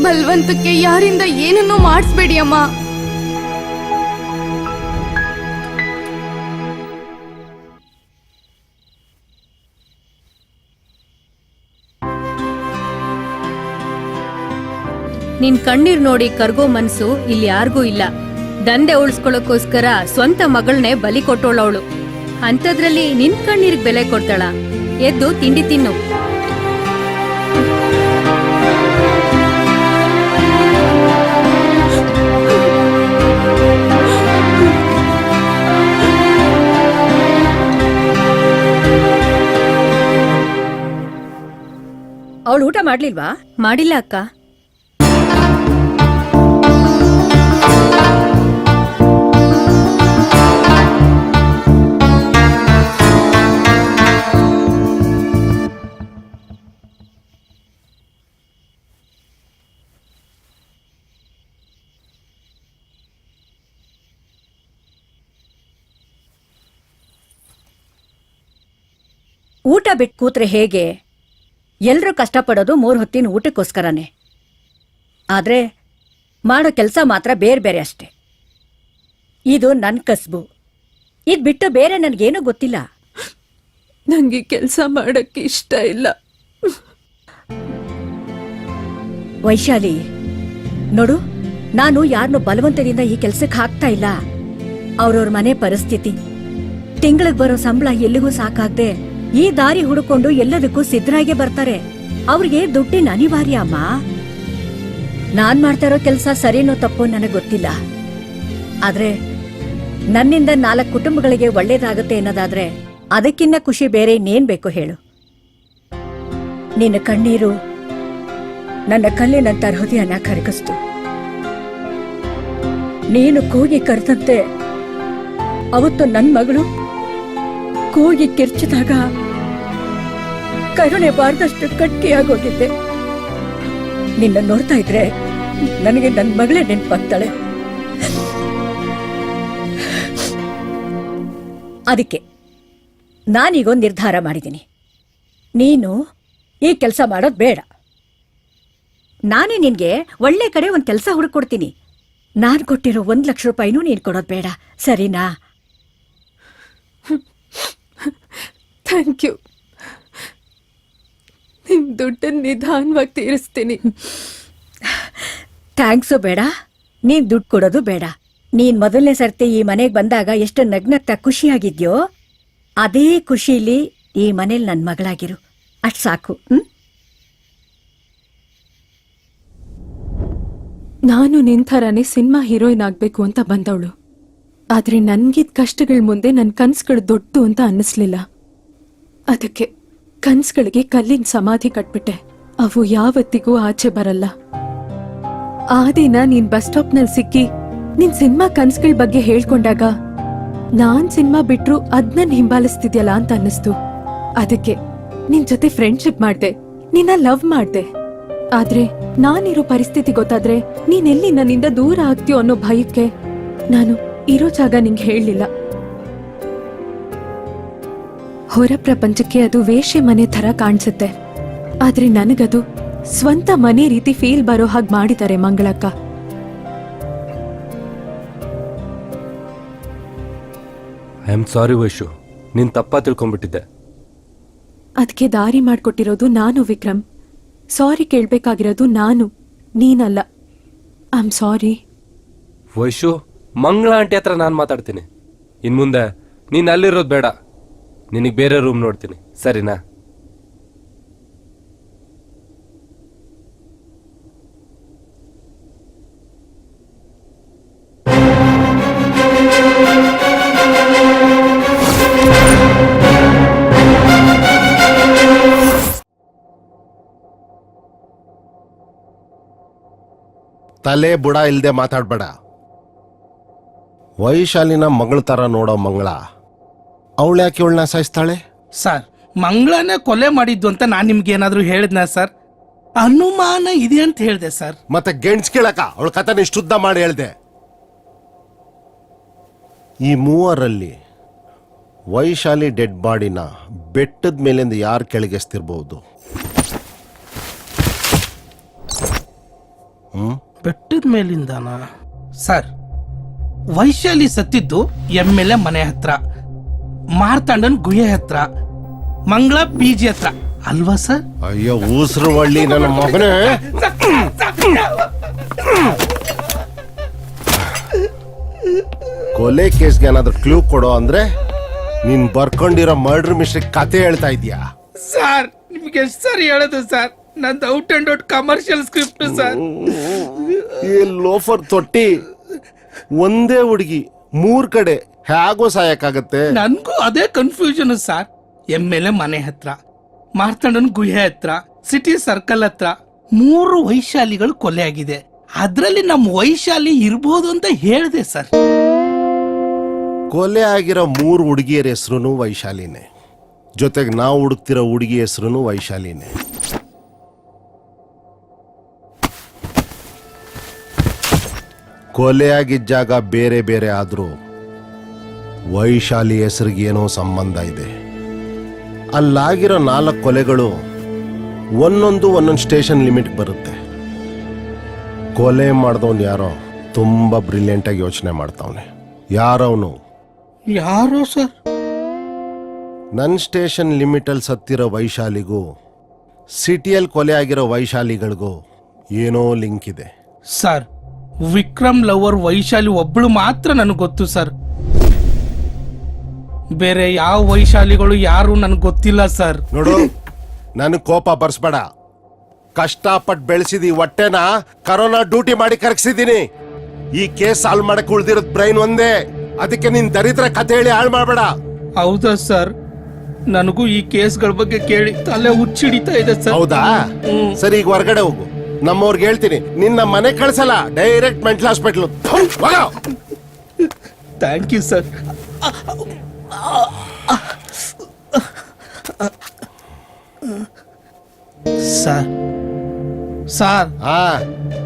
ಬಲ್ವಂತಕ್ಕೆ ಯಾರಿಂದ ಏನನ್ನೂ ಮಾಡಿಸ್ಬೇಡಿ ಅಮ್ಮ. ನಿನ್ ಕಣ್ಣೀರ್ ನೋಡಿ ಕರ್ಗೋ ಮನ್ಸು ಇಲ್ಲಿ ಯಾರಿಗೂ ಇಲ್ಲ. ದಂಧೆ ಉಳಿಸ್ಕೊಳ್ಳೋಕೋಸ್ಕರ ಸ್ವಂತ ಮಗಳನ್ನೇ ಬಲಿ ಕೊಟ್ಟೋಳವಳು ಅಂಥದ್ರಲ್ಲಿ ನಿನ್ ಕಣ್ಣೀರಿಗೆ ಬೆಲೆ ಕೊಡ್ತಾಳ. ಎದ್ದು ತಿಂಡಿ ತಿನ್ನು. ಅವಳು ಊಟ ಮಾಡ್ಲಿಲ್ವಾ? ಮಾಡಿಲ್ಲ ಅಕ್ಕ. ಊಟ ಬಿಟ್ಟು ಕೂತ್ರೆ ಹೇಗೆ? ಎಲ್ರೂ ಕಷ್ಟಪಡೋದು ಮೂರು ಹೊತ್ತಿನ ಊಟಕ್ಕೋಸ್ಕರನೇ. ಆದರೆ ಮಾಡೋ ಕೆಲಸ ಮಾತ್ರ ಬೇರೆ ಬೇರೆ ಅಷ್ಟೆ. ಇದು ನನ್ನ ಕಸ್ಬು. ಇದು ಬಿಟ್ಟು ಬೇರೆ ನನಗೇನೂ ಗೊತ್ತಿಲ್ಲ. ನನಗೆ ಕೆಲಸ ಮಾಡೋಕ್ಕೆ ಇಷ್ಟ ಇಲ್ಲ. ವೈಶಾಲಿ ನೋಡು ನಾನು ಯಾರನ್ನು ಬಲವಂತದಿಂದ ಈ ಕೆಲಸಕ್ಕೆ ಹಾಕ್ತಾ ಇಲ್ಲ. ಅವ್ರವ್ರ ಮನೆ ಪರಿಸ್ಥಿತಿ. ತಿಂಗಳಿಗೆ ಬರೋ ಸಂಬಳ ಎಲ್ಲಿಗೂ ಸಾಕಾಗ್ದೆ ಈ ದಾರಿ ಹುಡುಕೊಂಡು ಎಲ್ಲದಕ್ಕೂ ಸಿದ್ಧರಾಗೆ ಬರ್ತಾರೆ. ಅವ್ರಿಗೆ ದುಡ್ಡಿನ ಅನಿವಾರ್ಯ ಅಮ್ಮ. ನಾನ್ ಮಾಡ್ತಾ ಇರೋ ಕೆಲಸ ಸರಿನೋ ತಪ್ಪೋ ನನಗೆ ಗೊತ್ತಿಲ್ಲ. ಆದ್ರೆ ನನ್ನಿಂದ ನಾಲ್ಕು ಕುಟುಂಬಗಳಿಗೆ ಒಳ್ಳೇದಾಗುತ್ತೆ ಅನ್ನೋದಾದ್ರೆ ಅದಕ್ಕಿನ್ನ ಖುಷಿ ಬೇರೆ ಇನ್ನೇನ್ ಬೇಕು ಹೇಳು. ನಿನ್ನ ಕಣ್ಣೀರು ನನ್ನ ಕಲ್ಲಿನಂತ ಹೃದಯನ ಕರಗಿಸ್ತು. ನೀನು ಕೂಗಿ ಕರೆದಂತೆ ಅವತ್ತು ನನ್ನ ಮಗಳು ಕೂಗಿ ಕಿರ್ಚಿದಾಗ ಕರುಣೆ ಬಾರದಷ್ಟು ಗಟ್ಟಿಯಾಗೋಗಿದ್ದೆ ನಿನ್ನ ನೋಡ್ತಾ ಇದ್ರೆ ನನಗೆ ನನ್ನ ಮಗಳೇ ನೆನ್ಪಾಗ್ತಾಳೆ. ಅದಕ್ಕೆ ನಾನೀಗೊಂದು ನಿರ್ಧಾರ ಮಾಡಿದ್ದೀನಿ. ನೀನು ಈ ಕೆಲಸ ಮಾಡೋದು ಬೇಡ. ನಾನೇ ನಿನಗೆ ಒಳ್ಳೆ ಕಡೆ ಒಂದು ಕೆಲಸ ಹುಡುಕೊಡ್ತೀನಿ. ನಾನು ಕೊಟ್ಟಿರೋ ಒಂದು ಲಕ್ಷ ರೂಪಾಯಿನೂ ನೀನು ಕೊಡೋದು ಬೇಡ. ಸರಿನಾ? ಥ್ಯಾಂಕ್ ಯು ನಿಮ್ಮ ದುಡ್ಡನ್ನು ನಿಧಾನವಾಗಿ ತೀರಿಸ್ತೀನಿ. ಥ್ಯಾಂಕ್ಸು ಬೇಡ. ನೀನು ದುಡ್ಡು ಕೊಡೋದು ಬೇಡ. ನೀನು ಮೊದಲನೇ ಸರ್ತಿ ಈ ಮನೆಗೆ ಬಂದಾಗ ಎಷ್ಟು ನಗ್ನಗ್ತಾ ಖುಷಿಯಾಗಿದ್ಯೋ ಅದೇ ಖುಷಿಲಿ ಈ ಮನೇಲಿ ನನ್ನ ಮಗಳಾಗಿರು. ಅಷ್ಟು ಸಾಕು ನಾನು ನಿನ್ ಥರನೇ ಸಿನಿಮಾ ಹೀರೋಯಿನ್ ಆಗಬೇಕು ಅಂತ ಬಂದವಳು. ಆದ್ರೆ ನನಗಿದ್ದ ಕಷ್ಟಗಳ ಮುಂದೆ ನನ್ನ ಕನಸುಗಳು ದೊಡ್ಡದು ಅಂತ ಅನ್ನಿಸ್ಲಿಲ್ಲ. ಅದಕ್ಕೆ ಕನಸುಗಳಿಗೆ ಕಲ್ಲಿನ ಸಮಾಧಿ ಕಟ್ಬಿಟ್ಟೆ. ಅವು ಯಾವತ್ತಿಗೂ ಆಚೆ ಬರಲ್ಲ. ಆ ದಿನ ನೀನ್ ಬಸ್ ಸ್ಟಾಪ್ನಲ್ಲಿ ಸಿಕ್ಕಿ ನಿನ್ ಸಿನಿಮಾ ಕನ್ಸುಗಳ ಬಗ್ಗೆ ಹೇಳ್ಕೊಂಡಾಗ, ನಾನ್ ಸಿನಿಮಾ ಬಿಟ್ರು ಅದ್ನನ್ ಹಿಂಬಾಲಿಸ್ತಿದ್ಯಲ್ಲ ಅಂತ ಅನ್ನಿಸ್ತು. ಅದಕ್ಕೆ ನಿನ್ ಜೊತೆ ಫ್ರೆಂಡ್ಶಿಪ್ ಮಾಡ್ದೆ, ನಿನ್ನ ಲವ್ ಮಾಡ್ದೆ. ಆದ್ರೆ ನಾನಿರೋ ಪರಿಸ್ಥಿತಿ ಗೊತ್ತಾದ್ರೆ ನೀನೆಲ್ಲಿ ನನ್ನಿಂದ ದೂರ ಆಗ್ತೀಯೋ ಅನ್ನೋ ಭಯಕ್ಕೆ ನಾನು ಇರೋ ಜಾಗ ನಿಂಗೆ ಹೇಳಲಿಲ್ಲ. ಹೊರ ಪ್ರಪಂಚಕ್ಕೆ ಅದು ವೇಷೆ ಮನೆ ಥರ ಕಾಣಿಸುತ್ತೆ. ಆದ್ರೆ ನನಗದು ಸ್ವಂತ ಮನೆ ರೀತಿ ಫೀಲ್ ಬರೋ ಹಾಗೆ ಮಾಡಿದ್ದಾರೆ ಮಂಗಳಕ್ಕ. ಐ ಆಮ್ ಸಾರಿ ವೈಶು ನೀನ್ ತಪ್ಪಾ ತಿಳ್ಕೊಂಡ್ಬಿಟ್ಟಿದ್ದೆ. ಅದಕ್ಕೆ ದಾರಿ ಮಾಡ್ಕೊಟ್ಟಿರೋದು ನಾನು ವಿಕ್ರಮ್. ಸಾರಿ ಕೇಳ್ಬೇಕಾಗಿರೋದು ನಾನು ನೀನಲ್ಲ. I am sorry. ವೈಶು ಮಂಗಳ ಆಂಟಿ ಹತ್ರ ನಾನು ಮಾತಾಡ್ತೀನಿ. ಇನ್ನು ಮುಂದೆ ನೀನು ಅಲ್ಲಿರೋದು ಬೇಡ. ನಿನಗೆ ಬೇರೆ ರೂಮ್ ನೋಡ್ತೀನಿ. ಸರಿನಾ? ತಲೆ ಬುಡ ಇಲ್ಲದೆ ಮಾತಾಡ್ಬೇಡ. ವೈಶಾಲಿನ ಮಗಳ ತರ ನೋಡೋ ಮಂಗಳ. ಅವಳ್ಯಾಕೆ ಇವಳನ್ನ ಸಾಯಿಸ್ತಾಳೆ? ಸರ್ ಮಂಗಳನೇ ಕೊಲೆ ಮಾಡಿದ್ದು ಅಂತ ನಾನು ನಿಮ್ಗೆ ಏನಾದರೂ ಹೇಳಿದ್ನ ಸರ್? ಅನುಮಾನ ಇದೆ ಅಂತ ಹೇಳಿದೆ ಸರ್. ಮತ್ತೆ ಗೆಣ್ಸ್ ಕೇಳಕ ಅವಳ ಕಥನ ಇಷ್ಟುದ್ದ ಮಾಡಿ ಹೇಳ್ದೆ. ಈ ಮೂವರಲ್ಲಿ ವೈಶಾಲಿ ಡೆಡ್ ಬಾಡಿನ ಬೆಟ್ಟದ ಮೇಲಿಂದ ಯಾರು ಕೆಳಗೆಸ್ತಿರ್ಬಹುದು ಹ್ಮ್? ಬೆಟ್ಟದ ಮೇಲಿಂದನಾ? ಸರ್ ವೈಶಾಲಿ ಸತ್ತಿದ್ದು ಎಂ ಎಲ್ ಎ ಮನೆ ಹತ್ರ ಮಾರ್ತಾಂಡನ್ ಗುಹೆ ಹತ್ರ ಮಂಗಳ ಪಿ ಜಿ ಹತ್ರ. ಅಲ್ವಾ ಸರ್? ಅಯ್ಯೋ ಊಸರು ಒಳ್ಳಿ ನನ್ನ ಮಗನೇ. ಕೊಲೆ ಕೇಸ್ಗೆ ಏನಾದ್ರು ಕ್ಲೂ ಕೊಡೋ ಅಂದ್ರೆ ನೀನ್ ಬರ್ಕೊಂಡಿರೋ ಮರ್ಡರ್ ಮಿಸ್ಟೇಕ್ ಕತೆ ಹೇಳ್ತಾ ಇದೀಯಾ ಸರ್ ನಿಮ್ಗೆ ಎಷ್ಟು ಸರಿ ಹೇಳೋದು ಸರ್. ನಂದು out and out commercial script sir. ಈ ಲೋಫರ್ ತೊಟ್ಟಿ ಒಂದೇ ಹುಡುಗಿ ಮೂರ್ ಕಡೆ ಹೇಗೋ ಸಾಯಕ್ಕಾಗತ್ತೆ. ನನ್ಗೂ ಅದೇ confusion sir M L A ಮನೆ ಹತ್ರ ಮಾರ್ತಂಡನ್ ಗುಹೆ ಹತ್ರ ಸಿಟಿ ಸರ್ಕಲ್ ಹತ್ರ ಮೂರು ವೈಶಾಲಿಗಳು ಕೊಲೆ ಆಗಿದೆ. ಅದರಲ್ಲಿ ನಮ್ಮ ವೈಶಾಲಿ ಇರ್ಬೋದು ಅಂತ ಹೇಳಿದೆ ಸರ್ ಕೊಲೆ ಆಗಿರೋ ಮೂರು ಹುಡುಗಿಯರ ಹೆಸರು ವೈಶಾಲಿನೇ. ಜೊತೆಗೆ ನಾವು ಹುಡುಕ್ತಿರೋ ಹುಡುಗಿ ಹೆಸರು ವೈಶಾಲಿನೇ. ಕೊಲೆ ಆಗಿದ್ದ ಜಾಗ ಬೇರೆ ಬೇರೆ ಆದರೂ ವೈಶಾಲಿ ಹೆಸರಿಗೆ ಏನೋ ಸಂಬಂಧ ಇದೆ. ಅಲ್ಲಾಗಿರೋ ನಾಲ್ಕು ಕೊಲೆಗಳು ಒಂದೊಂದು ಒಂದೊಂದು ಸ್ಟೇಷನ್ ಲಿಮಿಟ್ ಬರುತ್ತೆ. ಕೊಲೆ ಮಾಡ್ದವನು ಯಾರೋ ತುಂಬ ಬ್ರಿಲಿಯಂಟಾಗಿ ಯೋಚನೆ ಮಾಡ್ತಾವನೆ. ಯಾರವನು? ಯಾರೋ ಸರ್? ನನ್ನ ಸ್ಟೇಷನ್ ಲಿಮಿಟಲ್ಲಿ ಸತ್ತಿರೋ ವೈಶಾಲಿಗೂ ಸಿಟಿಯಲ್ಲಿ ಕೊಲೆ ಆಗಿರೋ ವೈಶಾಲಿಗಳಿಗೂ ಏನೋ ಲಿಂಕ್ ಇದೆ. ಸರ್ ವಿಕ್ರಮ್ ಲವರ್ ವೈಶಾಲಿ ಒಬ್ಬಳು ಮಾತ್ರ ನನಗೆ ಗೊತ್ತು ಸರ್. ಬೇರೆ ಯಾವ ವೈಶಾಲಿಗಳು ಯಾರು ನನಗೆ ಗೊತ್ತಿಲ್ಲ ಸರ್. ನೋಡು ನನಗೆ ಕೋಪ ಬರ್ಸ್ಬೇಡ. ಕಷ್ಟಪಟ್ಟು ಬೆಳೆಸಿದಿ ಹೊಟ್ಟೆನ ಕರೋನಾ ಡ್ಯೂಟಿ ಮಾಡಿ ಕರಗಿಸಿದ್ದೀನಿ ಈ ಕೇಸ್ ಸಾಲ್ವ್ ಮಾಡಕ್ ಉಳ್ದಿರೋದ್ ಬ್ರೈನ್ ಒಂದೇ. ಅದಕ್ಕೆ ನಿನ್ ದರಿದ್ರ ಕತೆ ಹೇಳಿ ಹಾಳು ಮಾಡಬೇಡ. ಹೌದಾ ಸರ್? ನನಗೂ ಈ ಕೇಸ್ಗಳ ಬಗ್ಗೆ ಕೇಳಿ ತಲೆ ಹುಚ್ಚಿಡಿತಾ ಇದೆ ಸರ್. ಹೌದಾ? ಸರಿ ಈಗ ಹೊರಗಡೆ ಹೋಗು. ನಮ್ಮವ್ರಿಗೆ ಹೇಳ್ತೀನಿ ನಿನ್ನ ಮನೆ ಕಳ್ಸಲ್ಲ direct mental hospital thank you sir sir sir ಹಾ.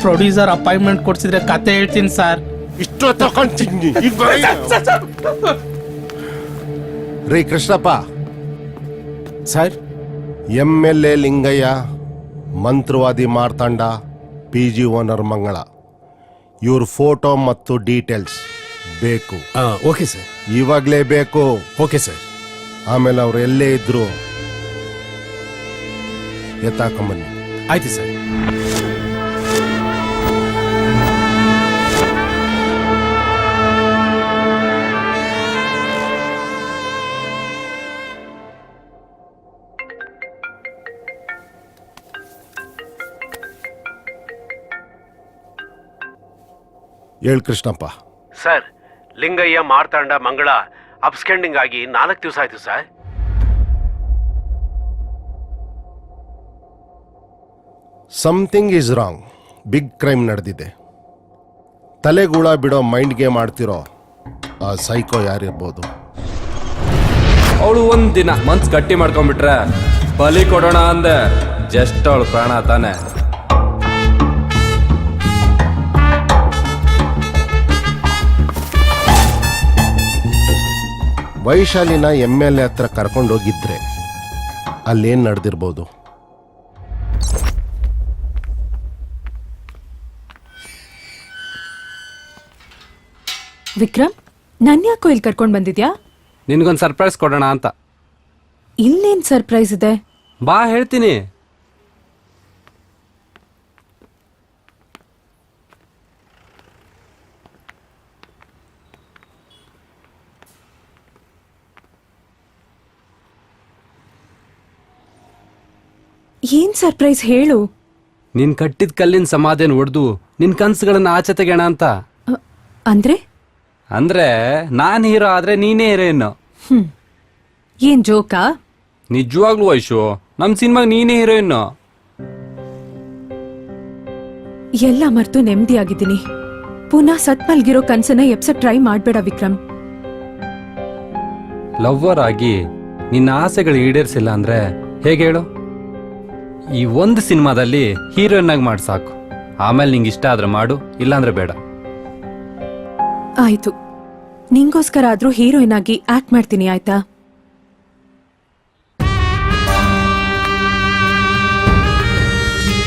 ಪ್ರೊಡ್ಯೂಸರ್ ಅಪಾಯಿಂಟ್ಮೆಂಟ್ ಕೊಡ್ಸಿದ್ರೆ ಕತೆ ಹೇಳ್ತೀನಿ ಸರ್ ಇಷ್ಟು ತಕೊಂತೀನಿ ಈಗ. ರೀ Krishnappa. Sir M L A Lingaiah ಮಂತ್ರವಾದಿ Martanda P G owner Mangala. ಇವ್ರ ಫೋಟೋ ಮತ್ತು ಡೀಟೇಲ್ಸ್ ಬೇಕು. Okay sir. ಇವಾಗಲೇ ಬೇಕು. Okay sir. ಆಮೇಲೆ ಅವ್ರು ಎಲ್ಲೇ ಇದ್ರು ಎತ್ತಾಕೊಂಬನ್ನಿ ಆಯ್ತು ಸರ್. ಹೇಳ್ ಕೃಷ್ಣಪ್ಪ. ಸರ್ ಲಿಂಗಯ್ಯ ಮಾರ್ತಾಂಡ ಮಂಗಳ ಅಬ್ಸ್ಕೆಂಡಿಂಗ್ ಆಗಿ ನಾಲ್ಕು ದಿವಸ ಆಯ್ತು sir. Something is wrong big crime ನಡೆದಿದೆ. ತಲೆಗೂಳ ಬಿಡೋ ಮೈಂಡ್ ಗೇಮ್ ಆಡ್ತಿರೋ ಆ ಸೈಕೋ ಯಾರಿರ್ಬೋದು? ಅವಳು ಒಂದ್ ದಿನ ಮನ್ಸ್ ಗಟ್ಟಿ ಮಾಡ್ಕೊಂಡ್ಬಿಟ್ರೆ ಬಲಿ ಕೊಡೋಣ ಅಂದೆ. ಜಸ್ಟ್ ಅವಳು ಪ್ರಾಣ ತಾನೆ. ವೈಶಾಲಿನ ಎಂ ಎಲ್ ಎ ಹತ್ರ ಕರ್ಕೊಂಡೋಗಿದ್ರೆ ಅಲ್ಲೇನ್ ನಡೆದಿರ್ಬೋದು? ವಿಕ್ರಮ್ ನನ್ ಯಾಕೋ ಇಲ್ಲಿ ಕರ್ಕೊಂಡು ಬಂದಿದ್ಯಾ? ನಿನ್ಗೊಂದು ಸರ್ಪ್ರೈಸ್ ಕೊಡೋಣ ಅಂತ. ಇಲ್ಲೇನು ಸರ್ಪ್ರೈಸ್ ಇದೆ? ಬಾ ಹೇಳ್ತೀನಿ. ಏನ್ ಸರ್ಪ್ರೈಸ್ ಹೇಳು? ನಿನ್ ಕಟ್ಟಿದ ಕಲ್ಲಿನ ಸಮಾಧಿನ ಒಡ್ದು ನಿನ್ ಕನ್ಸುಗಳನ್ನ ಆಚೆ ತೆಗೆಣ ಅಂತ. ಅ, ಅಂದ್ರೆ? ಅಂದ್ರೆ ನಾನ್ ಹೀರೋ ಆದ್ರೆ ನೀನೇ ಹೀರೋಯಿನ್. ಹ್ಮ್. ಏನ್ ಜೋಕಾ? ನಿಜವಾಗ್ಲೂ ವಯಸ್ಸು ನಮ್ ಸಿನಿಮಾಗ ನೀನೇ ಹೀರೋಯಿನ್. ಎಲ್ಲ ಮರ್ತು ನೆಮ್ಮದಿಯಾಗಿದ್ದೀನಿ ಪುನಃ ಸತ್ ಮಲ್ಗಿರೋ ಕನ್ಸನ್ನ ಎಪ್ಸ ಟ್ರೈ ಮಾಡ್ಬೇಡ ವಿಕ್ರಮ್. ಲವ್ವರ್ ಆಗಿ ನಿನ್ನ ಆಸೆಗಳು ಈಡೇರಿಸಿಲ್ಲ ಅಂದ್ರೆ ಹೇಗೆ ಹೇಳು? ಈ ಒಂದು ಸಿನಿಮಾದಲ್ಲಿ ಹೀರೋಯಿನ್ ಆಗಿ ಮಾಡಿ ಸಾಕು. ಆಮೇಲೆ ನಿಂಗೆ ಇಷ್ಟ ಆದ್ರೆ ಮಾಡು ಇಲ್ಲಾಂದ್ರೆ ಬೇಡ. ಆಯ್ತು. ನಿಂಗೋಸ್ಕರ ಆದ್ರೂ ಹೀರೋಯಿನ್ ಆಗಿ ಆಕ್ಟ್ ಮಾಡ್ತೀನಿ ಆಯ್ತಾ?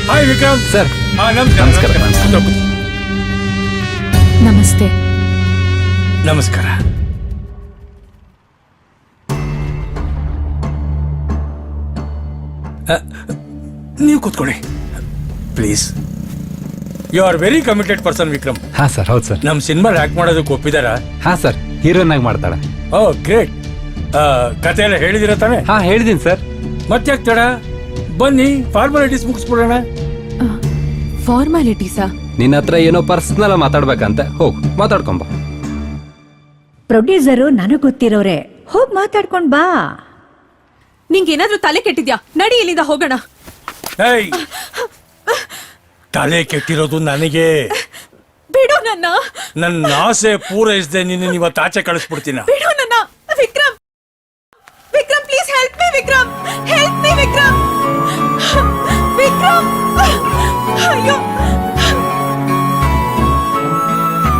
ಹಾಯ್ ವಿಕ್ರಮ್ ಸರ್ ಹಾ ನಮಸ್ಕಾರ. ನಮಸ್ಕಾರ, ನಮಸ್ಕಾರ. ನಮಸ್ತೆ. ನಮಸ್ಕಾರ. ಕೂತ್ಕೊಳ್ಳಿ. Please you are very committed person Vikram ಹಾ ಸರ್ ಹೌದು ಸರ್. ನಮ್ಮ ಸಿನಿಮಾ ಆಕ್ಟ್ ಮಾಡೋದಕ್ಕೆ ಒಪ್ಪಿದಾರ? ಹಾ ಸರ್ ಹೀರೋನ್ ಆಗಿ ಮಾಡ್ತಾಳೆ. ಓ ಗ್ರೇಟ್ ಕತೆ ಎಲ್ಲ ಹೇಳಿದಿರ ತಾನೆ? ಹಾ ಹೇಳಿದೀನಿ ಸರ್. ಮತ್ತೆ ಆಗ್ತಾಡ ತಡ? ಬನ್ನಿ ಫಾರ್ಮಾಲಿಟೀಸ್ ಮುಗಿಸ್ಬಿಡೋಣ. ಫಾರ್ಮಾಲಿಟೀಸಾ ನಿನ್ನ ಹತ್ರ ಏನೋ ಪರ್ಸನಲ್ ಮಾತಾಡ್ಬೇಕಂತ. ಹೋಗು ಮಾತಾಡ್ಕೊಂಬ ಪ್ರೊಡ್ಯೂಸರು ನನಗೆ ಗೊತ್ತಿರೋರೆ. ಹೋಗಿ ಮಾತಾಡ್ಕೊಂಡ್ ಬಾ. ನಿಂಗೇನಾದ್ರೂ ತಲೆ ಕೆಟ್ಟಿದ್ಯಾ? ನಡಿ ಇಲ್ಲಿಂದ ಹೋಗೋಣ. ಹೇಯ್ ತಲೆ ಕೆಟ್ಟಿರೋದು ನನಗೆ. ಬಿಡು ನನ್ನ. ನನ್ನ ಆಸೆ ಪೂರೈಸದೆ ನಿನ್ನ ಇವತ್ತು ಆಚೆ ಕಳಿಸ್ಬಿಡ್ತೀನ. ಬಿಡು ನನ್ನ. Vikram. Vikram please help me Vikram. Help me Vikram. Vikram. ಅಯ್ಯೋ.